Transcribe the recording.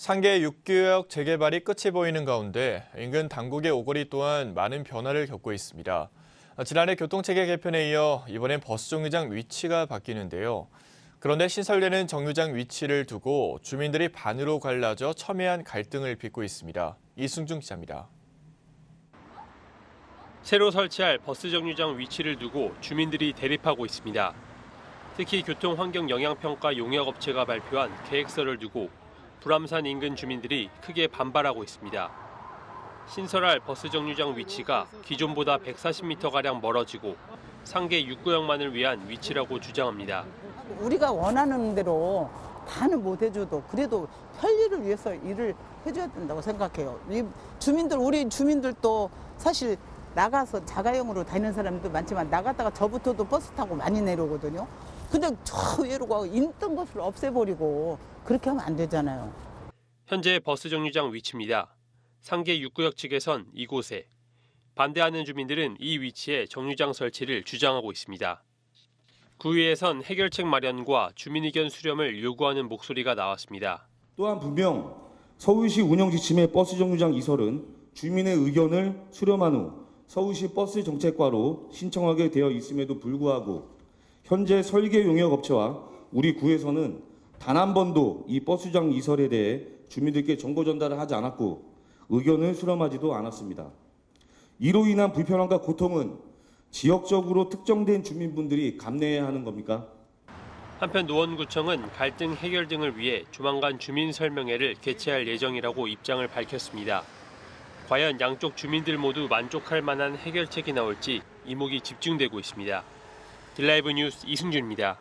상계 6구역 재개발이 끝이 보이는 가운데 인근 당국의 오거리 또한 많은 변화를 겪고 있습니다. 지난해 교통체계 개편에 이어 이번엔 버스 정류장 위치가 바뀌는데요. 그런데 신설되는 정류장 위치를 두고 주민들이 반으로 갈라져 첨예한 갈등을 빚고 있습니다. 이승중 기자입니다. 새로 설치할 버스 정류장 위치를 두고 주민들이 대립하고 있습니다. 특히 교통환경영향평가 용역업체가 발표한 계획서를 두고 불암산 인근 주민들이 크게 반발하고 있습니다. 신설할 버스 정류장 위치가 기존보다 140m가량 멀어지고 상계 6구역만을 위한 위치라고 주장합니다. 우리가 원하는 대로 다는 못 해줘도 그래도 편리를 위해서 일을 해줘야 된다고 생각해요. 이 주민들 우리 주민들도 사실 나가서 자가용으로 다니는 사람도 많지만 나갔다가 저부터도 버스 타고 많이 내려오거든요. 근데 저 외로고 있던 것을 없애버리고 그렇게 하면 안 되잖아요. 현재 버스 정류장 위치입니다. 상계 6구역 측에선 이곳에, 반대하는 주민들은 이 위치에 정류장 설치를 주장하고 있습니다. 구의에선 해결책 마련과 주민 의견 수렴을 요구하는 목소리가 나왔습니다. 또한 분명 서울시 운영 지침의 버스 정류장 이설은 주민의 의견을 수렴한 후 서울시 버스 정책과로 신청하게 되어 있음에도 불구하고 현재 설계 용역 업체와 우리 구에서는 단 한 번도 이 버스장 이설에 대해 주민들께 정보 전달을 하지 않았고 의견을 수렴하지도 않았습니다. 이로 인한 불편함과 고통은 지역적으로 특정된 주민분들이 감내해야 하는 겁니까? 한편 노원구청은 갈등 해결 등을 위해 조만간 주민 설명회를 개최할 예정이라고 입장을 밝혔습니다. 과연 양쪽 주민들 모두 만족할 만한 해결책이 나올지 이목이 집중되고 있습니다. 딜라이브 뉴스 이승준입니다.